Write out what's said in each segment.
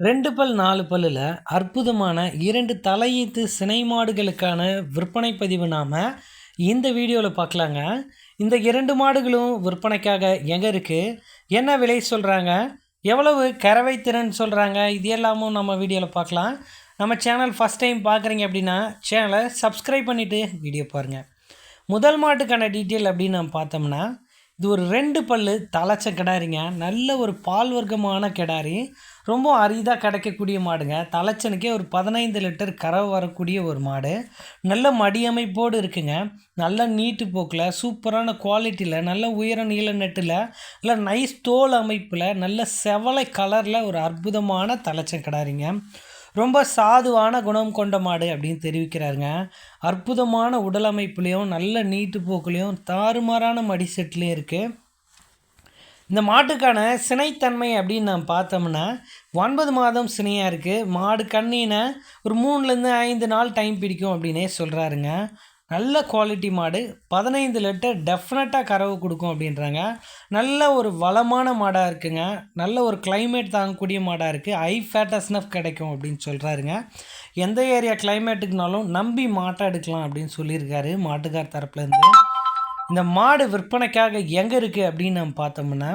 ரெண்டு பல் நாலு பல்லில் அற்புதமான இரண்டு தலையீத்து சினை மாடுகளுக்கான விற்பனை பதிவு நாம் இந்த வீடியோவில் பார்க்கலாங்க இந்த இரண்டு மாடுகளும் விற்பனைக்காக எங்கே இருக்குது என்ன விலை சொல்கிறாங்க எவ்வளவு கறவை திறன் சொல்கிறாங்க இது எல்லாமும் நம்ம வீடியோவில் பார்க்கலாம் நம்ம சேனல் ஃபஸ்ட் டைம் பார்க்குறீங்க அப்படின்னா சேனலை சப்ஸ்கிரைப் பண்ணிவிட்டு வீடியோ பாருங்கள் முதல் மாட்டுக்கான டீட்டெயில் அப்படின்னு நம்ம பார்த்தோம்னா இது ஒரு ரெண்டு பல்லு தலைச்ச கிடாரிங்க. நல்ல ஒரு பால் வர்க்கமான கிடாரி. ரொம்ப அரிதாக கிடைக்கக்கூடிய மாடுங்க. தலைச்சனுக்கே ஒரு பதினைந்து லிட்டர் கறவை வரக்கூடிய ஒரு மாடு. நல்ல மடியமைப்போடு இருக்குங்க. நல்ல நீட்டு போக்கில் சூப்பரான குவாலிட்டியில் நல்ல உயர நீள நெட்டில் நல்ல நைஸ் தோல் அமைப்பில் நல்ல செவலை கலரில் ஒரு அற்புதமான தலைச்சம் கிடாரிங்க. ரொம்ப சாதுவான குணம் கொண்ட மாடு அப்படின்னு தெரிவிக்கிறாருங்க. அற்புதமான உடலமைப்புலேயும் நல்ல நீட்டு போக்குலேயும் தாறுமாறான மடி செட்லேயும் இருக்குது இந்த மாட்டுக்கான சினைத்தன்மை அப்படின்னு நம்ம பார்த்தோம்னா ஒன்பது மாதம் சினையாக இருக்குது மாடு கண்ணினை ஒரு மூணுலேருந்து ஐந்து நாள் டைம் பிடிக்கும் அப்படின்னே சொல்கிறாருங்க நல்ல குவாலிட்டி மாடு. பதினைந்து லிட்டர் டெஃபினட்டாக கறவு கொடுக்கும் அப்படின்றாங்க. நல்ல ஒரு வளமான மாடாக இருக்குங்க. நல்ல ஒரு கிளைமேட் தாங்கக்கூடிய மாடாக இருக்குது ஹை ஃபேட்டஸ்னஃப் கிடைக்கும் அப்படின்னு சொல்கிறாருங்க எந்த ஏரியா கிளைமேட்டுக்குனாலும் நம்பி மாட்டை எடுக்கலாம் அப்படின்னு சொல்லியிருக்காரு மாட்டுக்கார் தரப்புலேருந்து இந்த மாடு விற்பனைக்காக எங்கே இருக்குது அப்படின்னு நம்ம பார்த்தோம்னா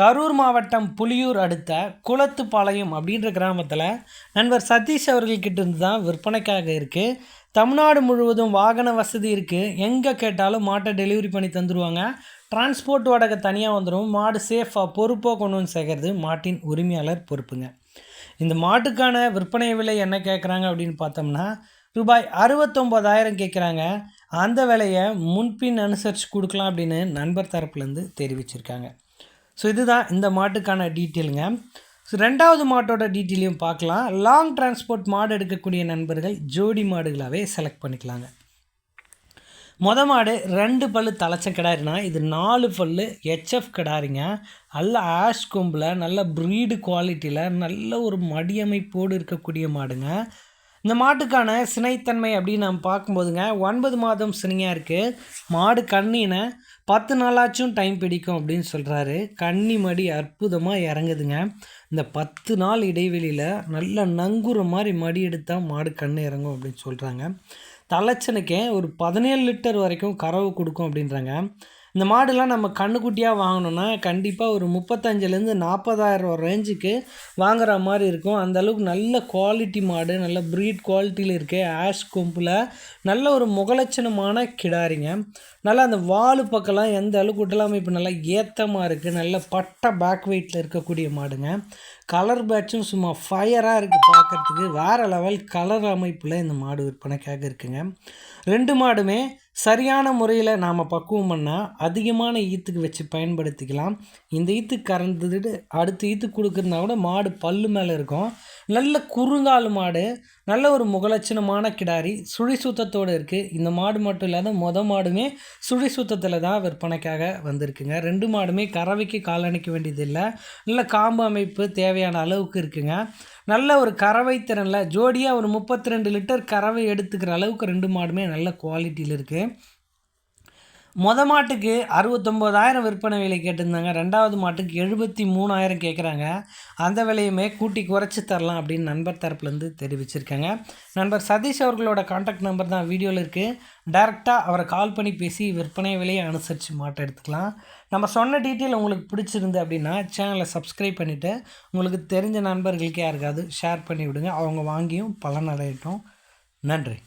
கரூர் மாவட்டம் புலியூர் அடுத்த குளத்துப்பாளையம் அப்படின்ற கிராமத்தில் நண்பர் சதீஷ் அவர்கள்கிட்ட இருந்து தான் விற்பனைக்காக இருக்குது தமிழ்நாடு முழுவதும் வாகன வசதி இருக்குது எங்கே கேட்டாலும் மாட்டை டெலிவரி பண்ணி தந்துடுவாங்க டிரான்ஸ்போர்ட் வாடகை தனியாக வந்துடும் மாடு சேஃபாக பொறுப்பாக கொண்டு வந்து சேர்க்கறது மாட்டின் உரிமையாளர் பொறுப்புங்க. இந்த மாட்டுக்கான விற்பனை விலை என்ன கேட்குறாங்க அப்படின்னு பார்த்தோம்னா ரூபாய் அறுபத்தொம்போதாயிரம் கேட்குறாங்க அந்த விலையை முன்பின் அனுசரித்து கொடுக்கலாம் அப்படின்னு நண்பர் தரப்புலேருந்து தெரிவிச்சிருக்காங்க. ஸோ இதுதான் இந்த மாட்டுக்கான டீட்டெயிலுங்க ஸோ ரெண்டாவது மாட்டோட டீட்டெயிலையும் பார்க்கலாம். லாங் டிரான்ஸ்போர்ட் மாடு எடுக்கக்கூடிய நண்பர்கள் ஜோடி மாடுகளாகவே செலக்ட் பண்ணிக்கலாங்க. மொத மாடு ரெண்டு பல் தலைச்ச கிடாரினா இது நாலு பல் ஹெச்எஃப் கிடாரிங்க. நல்ல ஆஷ் கொம்பில் நல்ல ப்ரீடு குவாலிட்டியில் நல்ல ஒரு மடியமைப்போடு இருக்கக்கூடிய மாடுங்க. இந்த மாட்டுக்கான சினைத்தன்மை அப்படின்னு நம்ம பார்க்கும்போதுங்க ஒன்பது மாதம் சினையாக இருக்குது மாடு கண்ணினை பத்து நாளாச்சும் டைம் பிடிக்கும் அப்படின்னு சொல்கிறாரு கன்னி மடி அற்புதமாக இறங்குதுங்க. இந்த பத்து நாள் இடைவெளியில் நல்ல நங்குற மாதிரி மடி எடுத்தால் மாடு கண்ணு இறங்கும் அப்படின்னு சொல்கிறாங்க தலைச்சனுக்கே ஒரு பதினேழு லிட்டர் வரைக்கும் கறவு கொடுக்கும் அப்படின்றாங்க. இந்த மாடுலாம் நம்ம கண்ணுக்குட்டியாக வாங்கினோன்னா கண்டிப்பாக ஒரு முப்பத்தஞ்சிலேருந்து நாற்பதாயிரம் ரேஞ்சுக்கு வாங்குற மாதிரி இருக்கும். அந்தளவுக்கு நல்ல குவாலிட்டி மாடு நல்ல ப்ரீட் குவாலிட்டியில் இருக்குது ஆஷ் கொம்பில் நல்ல ஒரு முகலட்சணமான கிடாரிங்க. நல்லா அந்த வாலு பக்கம்லாம் எந்த அளவுக்கு உடலமைப்பு நல்லா ஏத்தமாக இருக்குது நல்ல பட்டை பேக் வெயிட்டில் இருக்கக்கூடிய மாடுங்க. கலர் பேட்சும் சும்மா ஃபயராக இருக்குது பார்க்குறதுக்கு வேறு லெவல் கலர் அமைப்பில் இந்த மாடு விற்பனைக்காக இருக்குங்க. ரெண்டு மாடுமே சரியான முறையில் நாம் பக்குவம் பண்ணால் அதிகமான ஈத்துக்கு வச்சு பயன்படுத்திக்கலாம். இந்த ஈத்து கறந்துட்டு அடுத்த ஈத்து கொடுக்குறதுனா கூட மாடு பல்லு மேலே இருக்கும். நல்ல குறுங்கால் மாடு நல்ல ஒரு முகலட்சணமான கிடாரி சுழி சுத்தத்தோடு இருக்குது இந்த மாடு மட்டும் இல்லாத மொத மாடுமே சுழி சுத்தத்தில் தான் விற்பனைக்காக வந்திருக்குங்க. ரெண்டு மாடுமே கறவைக்கு காலணிக்க வேண்டியதில்லை நல்ல காம்பு அமைப்பு தேவையான அளவுக்கு இருக்குங்க. நல்ல ஒரு கறவை திறனில் ஜோடியாக ஒரு முப்பத்தி ரெண்டு லிட்டர் கறவை எடுத்துக்கிற அளவுக்கு ரெண்டு மாடுமே நல்ல குவாலிட்டியில் இருக்குது மொத மாட்டுக்கு அறுபத்தொம்போதாயிரம் விற்பனை விலை கேட்டிருந்தாங்க. ரெண்டாவது மாட்டுக்கு எழுபத்தி மூணாயிரம் கேட்குறாங்க. அந்த விலையுமே கூட்டி குறைச்சி தரலாம் அப்படின்னு நண்பர் தரப்புலேருந்து தெரிவிச்சிருக்காங்க. நண்பர் சதீஷ் அவர்களோட காண்டாக்ட் நம்பர் தான் வீடியோவில் இருக்குது டேரெக்டாக அவரை கால் பண்ணி பேசி விற்பனை விலையை அனுசரித்து மாட்டை எடுத்துக்கலாம். நம்ம சொன்ன டீட்டெயில் உங்களுக்கு பிடிச்சிருந்து அப்படின்னா சேனலை சப்ஸ்கிரைப் பண்ணிவிட்டு உங்களுக்கு தெரிஞ்ச நண்பர்களுக்கு யாருக்காவது ஷேர் பண்ணி விடுங்க. அவங்க வாங்கியும் பலன் அடையட்டும். நன்றி.